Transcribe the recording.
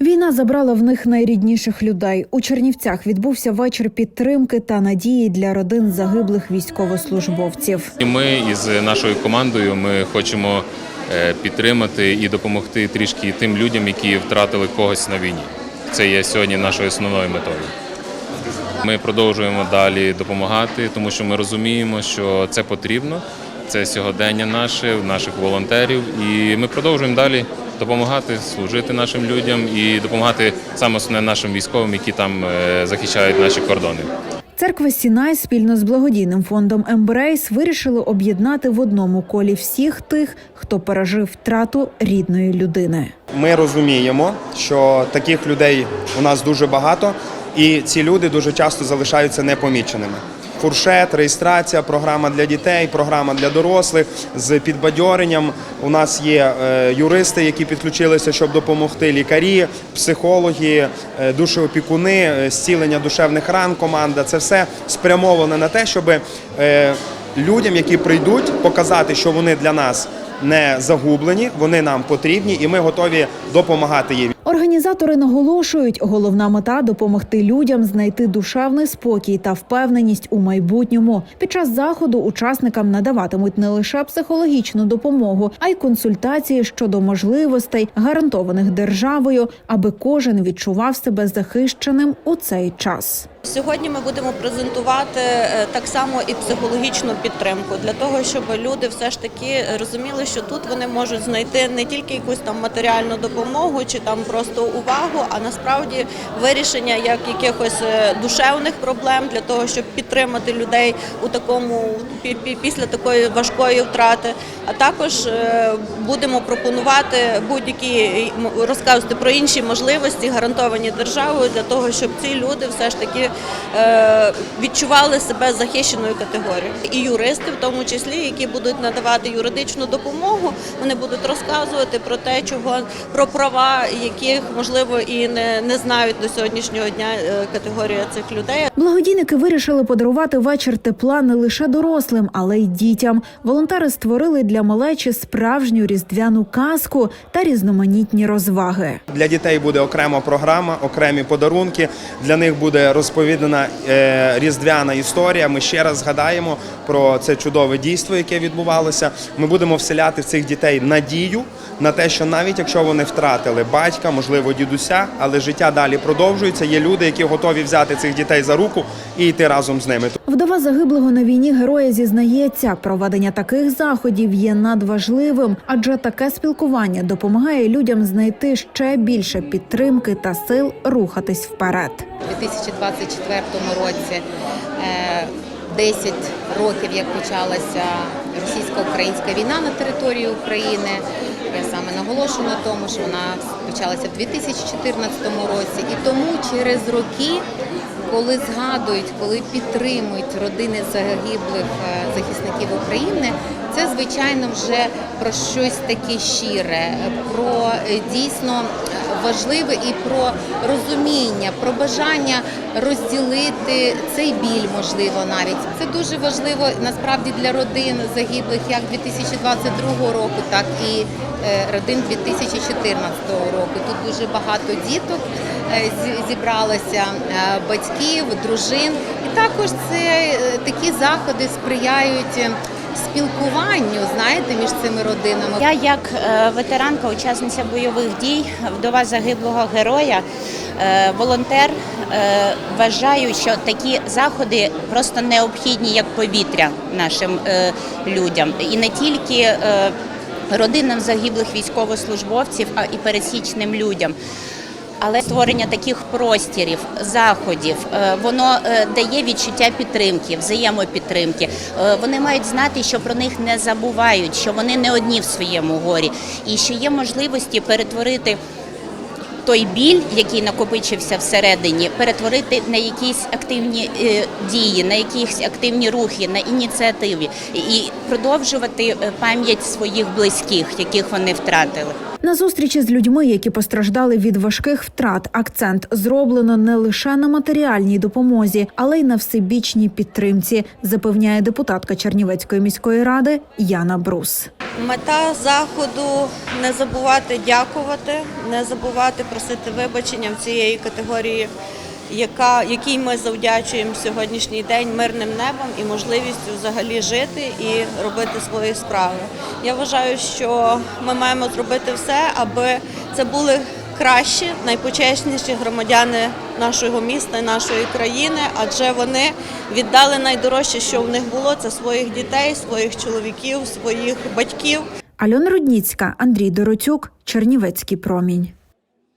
Війна забрала в них найрідніших людей. У Чернівцях відбувся вечір підтримки та надії для родин загиблих військовослужбовців. Ми із нашою командою ми хочемо е, підтримати і допомогти трішки тим людям, які втратили когось на війні. Це є сьогодні нашою основною метою. Ми продовжуємо далі допомагати, тому що ми розуміємо, що це потрібно. Це сьогодення наше, наших волонтерів, і ми продовжуємо далі допомагати, служити нашим людям і допомагати саме основне нашим військовим, які там е, захищають наші кордони. Церква Сінай спільно з благодійним фондом Ембрейс вирішили об'єднати в одному колі всіх тих, хто пережив втрату рідної людини. Ми розуміємо, що таких людей у нас дуже багато, і ці люди дуже часто залишаються непоміченими. Фуршет, реєстрація, програма для дітей, програма для дорослих з підбадьоренням. У нас є е, юристи, які підключилися, щоб допомогти. Лікарі, психологи, е, душеопікуни, е, зцілення душевних ран. Команда це все спрямоване на те, щоб людям, які прийдуть, показати, що вони для нас не загублені, вони нам потрібні, і ми готові допомагати їм. Організатори наголошують, головна мета допомогти людям знайти душевний спокій та впевненість у майбутньому. Під час заходу учасникам надаватимуть не лише психологічну допомогу, а й консультації щодо можливостей, гарантованих державою, аби кожен відчував себе захищеним у цей час. Сьогодні ми будемо презентувати е, так само і психологічну підтримку для того, щоб люди все ж таки розуміли, що тут вони можуть знайти не тільки якусь там матеріальну допомогу чи там просто увагу, а насправді вирішення як якихось е, душевних проблем для того, щоб підтримати людей у такому пі- пі- після такої важкої втрати. А також е, будемо пропонувати будь-які розказувати про інші можливості, гарантовані державою, для того, щоб ці люди все ж таки відчували себе захищеною категорією. І юристи, в тому числі, які будуть надавати юридичну допомогу, вони будуть розказувати про те, чого про права, яких можливо і не, не знають до сьогоднішнього дня е, категорія цих людей. Благодійники вирішили подарувати вечір тепла не лише дорослим, але й дітям. Волонтери створили для малечі справжню різдвяну казку та різноманітні розваги. Для дітей буде окрема програма, окремі подарунки. Для них буде розповідана е, різдвяна історія. Ми ще раз згадаємо про це чудове дійство, яке відбувалося. Ми будемо вселяти в цих дітей надію на те, що навіть якщо вони втратили батька, можливо, дідуся, але життя далі продовжується. Є люди, які готові взяти цих дітей за руку і йти разом з ними. Вдова загиблого на війні героя зізнається, проведення таких заходів є надважливим, адже таке спілкування допомагає людям знайти ще більше підтримки та сил рухатись вперед. У 2024 році е, 10 років, як почалася російсько-українська війна на території України. Я саме наголошую на тому, що вона почалася в 2014 році, і тому через роки, коли згадують, коли підтримують родини загиблих е, захисників України, це звичайно вже про щось таке щире, про е, дійсно важливе і про розуміння, про бажання розділити цей біль, можливо, навіть це дуже важливо насправді для родин загиблих як 2022 року, так і е, родин 2014 року. Тут дуже багато діток е, зібралося е, батьків, дружин, і також це такі заходи сприяють. Спілкуванню, знаєте, між цими родинами. Я як е, ветеранка, учасниця бойових дій, вдова загиблого героя, е, волонтер, е, вважаю, що такі заходи просто необхідні як повітря нашим людям. І не тільки родинам загиблих військовослужбовців, а і пересічним людям. Але створення таких простірів, заходів, е, воно е, дає відчуття підтримки, взаємопідтримки. Е, Вони мають знати, що про них не забувають, що вони не одні в своєму горі, і що є можливості перетворити той біль, який накопичився всередині, перетворити на якісь активні дії, на якісь активні рухи, на ініціативи і продовжувати пам'ять своїх близьких, яких вони втратили. На зустрічі з людьми, які постраждали від важких втрат, акцент зроблено не лише на матеріальній допомозі, але й на всебічній підтримці, запевняє депутатка Чернівецької міської ради Яна Брус. Мета заходу не забувати дякувати, не забувати просити вибачення в цієї категорії, яка, якій ми завдячуємо сьогоднішній день мирним небом і можливістю взагалі жити і робити свої справи. Я вважаю, що ми маємо зробити все, аби це були кращі, найпочесніші громадяни нашого міста нашої країни, адже вони віддали найдорожче, що в них було, це своїх дітей, своїх чоловіків, своїх батьків. Альона Рудніцька, Андрій Доротюк, Чернівецький промінь.